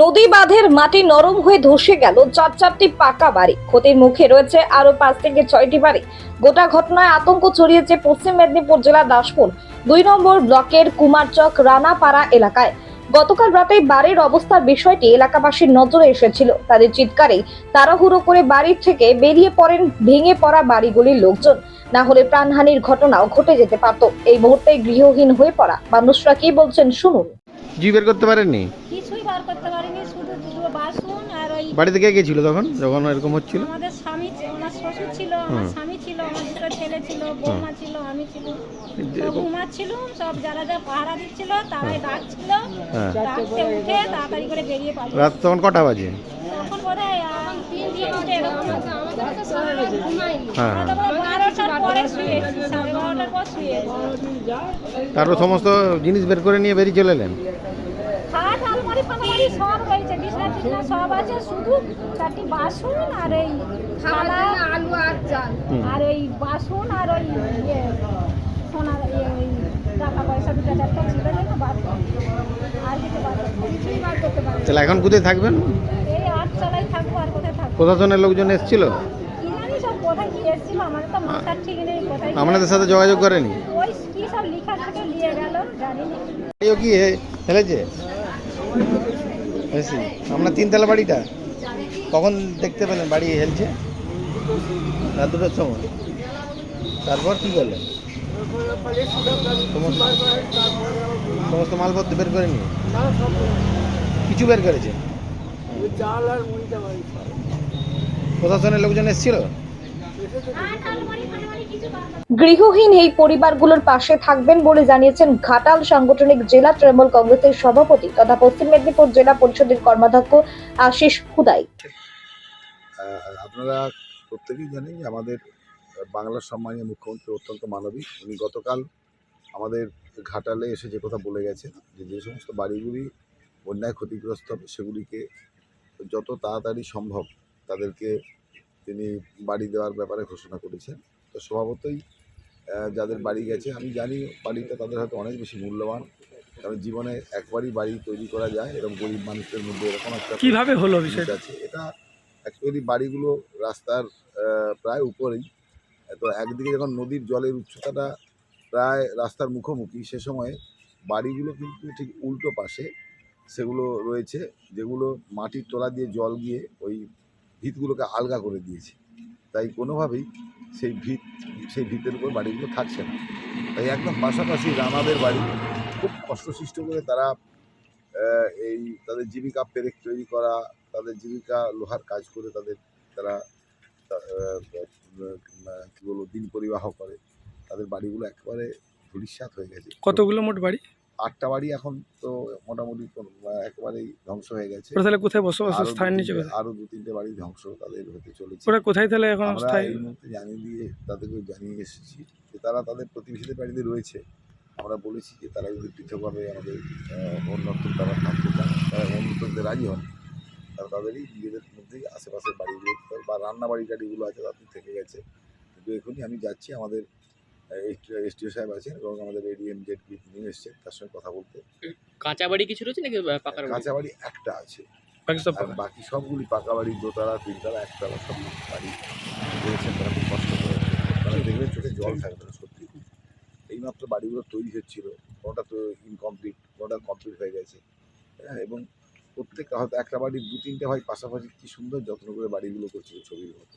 নদী বাঁধের মাটি নরম হয়ে ধসে গেল। চার চারটি পাকা বাড়ি। ক্ষতির মুখে রয়েছে আরও পাঁচ থেকে ছয়টি বাড়ি। গোটা ঘটনায় আতঙ্ক ছড়িয়েছে পশ্চিম মেদিনীপুর জেলা দাসপুর। দুই নম্বর ব্লকের কুমারচক রানাপাড়া এলাকায়। গতকাল রাতে বাড়ির অবস্থার বিষয়টি এলাকাবাসীর নজরে এসেছিল। তাদের চিৎকারে তাড়াহুড়ো করে বাড়ির থেকে বেরিয়ে পড়েন ভেঙে পড়া বাড়িগুলির লোকজন। না হলে প্রাণহানির ঘটনাও ঘটে যেতে পারত। এই মুহূর্তে গৃহহীন হয়ে পড়া। মানুষরা কি বলছেন শুনুন। জি বের করতে পারেননি? কিছুই বার করতে পারিনি শুধু দুটো বাসন আর ওই বাড়িতে কে গেছিল তখন? যখন এরকম হচ্ছিল? আমাদের স্বামী ওনার শ্বশুর ছিল আমার স্বামী ছিল আমার দুটো ছেলে ছিল বৌমা ছিল আমি ছিল সব ঘুমাচ্ছিল সব যারা যা পাহারা দিচ্ছিল তারাই ডাকছিল ডাকতে উঠে তাড়াতাড়ি করে বেরিয়ে পাবো রাত তখন কটা বাজে? তখন বোধ হয় তারপর সমস্ত জিনিস বের করে নিয়ে বেরিয়ে চলে এলেন? আলমারি সব রয়েছে বিছনা টিছনা সব আছে শুধু চারটি বাসন আর এই থালা আলু আর চাল। আর ওই বাসন আর ওই ইয়ে সোনার ইয়ে ওই টাকা পয়সা দুটো চারটা ছিল না বার করতে। আর কিছু পারি- কিছুই বার করতে পারি তাহলে এখন কোথায় থাকবেন? এই আট চালাই থাকব আর কোথায় থাকব? প্রশাসনের লোকজন এসেছিল? কি জানি সব কোথায় কি এসেছিল আমার তো মাথার ঠিক নেই কোথায় আপনাদের সাথে যোগাযোগ করেনি? ওই কি সব লিখা থেকে নিয়ে গেল জানি না। এই কি হে- বেশি আপনার তিনতলা বাড়িটা। কখন দেখতে পেলেন বাড়ি হেলছে? রাত দুটোর সময়। তারপর কি করলেন? সমস্ত সমস্ত মালপত্র বের করে নিয়ে? কিছু বের করেছে? প্রশাসনের লোকজন এসেছিল? গৃহহীন এই পরিবারগুলোর পাশে থাকবেন বলে জানিয়েছেন ঘাটাল সাংগঠনিক জেলা তৃণমূল কংগ্রেসের সভাপতি তথা পশ্চিম মেদিনীপুর জেলা পরিষদের কর্মাধ্যক্ষ আশিস হুদাই। আপনারা প্রত্যেকেই জানেন যে আমাদের বাংলার সম্মানীয় মুখ্যমন্ত্রী অত্যন্ত মানবিক। উনি গতকাল আমাদের ঘাটালে এসে যে কথা বলে গেছেন যে যে সমস্ত বাড়িগুলি বন্যায় ক্ষতিগ্রস্ত হবে, সেগুলিকে যত তাড়াতাড়ি সম্ভব তাদেরকে তিনি বাড়ি দেওয়ার ব্যাপারে ঘোষণা করেছেন। তো স্বভাবতই যাদের বাড়ি গেছে আমি জানি বাড়িটা তাদের হয়তো অনেক বেশি মূল্যবান। কারণ জীবনে একবারই বাড়ি তৈরি করা যায় এরকম গরিব মানুষদের মধ্যে এরকম একটা কীভাবে হলো বিষয়টা? আছে। এটা অ্যাকচুয়ালি বাড়িগুলো রাস্তার প্রায় উপরেই। তো একদিকে যখন নদীর জলের উচ্চতাটা প্রায় রাস্তার মুখোমুখি সে সময়ে বাড়িগুলো কিন্তু ঠিক উল্টো পাশে সেগুলো রয়েছে যেগুলো মাটির তলা দিয়ে জল গিয়ে ওই ভিতগুলোকে আলগা করে দিয়েছে। তাই কোনোভাবেই সেই ভিত, সেই ভিতের উপর বাড়িগুলো থাকছে না। তাই একদম পাশাপাশি রানাদের বাড়ি খুব কষ্টসৃষ্ট করে তারা এই তাদের জীবিকা পেরেক তৈরি করা, তাদের জীবিকা লোহার কাজ করে তাদের তারা কী বলব, দিন পরিবাহ করে। তাদের বাড়িগুলো একেবারে ধূলিসাৎ হয়ে গেছে। কতগুলো মোট বাড়ি? আটটা বাড়ি এখন তো মোটামুটি একেবারেই ধ্বংস হয়ে গেছে। তাহলে কোথায় বসবাস স্থায়ী নিচে আরও দু তিনটে বাড়ি ধ্বংস তাদের হতে চলেছে। ওরা কোথায় তাহলে এখন স্থায়ী? এই মুহূর্তে জানিয়ে দিয়ে তাদেরকে জানিয়ে এসেছি যে তারা তাদের প্রতিবেশীদের বাড়িতে রয়েছে। আমরা বলেছি যে তারা যদি পৃথকভাবে আমাদের অন্যত্র তারা থাকতে চান তারা অন্যত্রতে রাজি হন তারা তাদেরই নিজেদের মধ্যেই আশেপাশের বাড়িগুলো বা রান্না বাড়ি টাড়িগুলো আছে তাদের থেকে গেছে। কিন্তু এখনই আমি যাচ্ছি আমাদের এসটিও সাহেব আছেন এবং আমাদের এডিএম জেড তিনি এসছেন তার সঙ্গে কথা বলতে। কাঁচা বাড়ি কিছু রয়েছে নাকি পাকার কাঁচা বাড়ি একটা আছে। বাকি আর বাকি সবগুলি পাকা বাড়ি দোতলা তিনতলা একতলা সব বাড়ি রয়েছেন তারা খুব কষ্ট করে তারা দেখলে চোখে জল থাকবে না সত্যি। এইমাত্র বাড়িগুলো তৈরি হচ্ছিল কোনোটা তো ইনকমপ্লিট কোনোটা কমপ্লিট হয়ে গেছে। হ্যাঁ এবং প্রত্যেকটা হয়তো একটা বাড়ির দু তিনটে ভাই পাশাপাশি কি সুন্দর যত্ন করে বাড়িগুলো করছিল ছবির মতো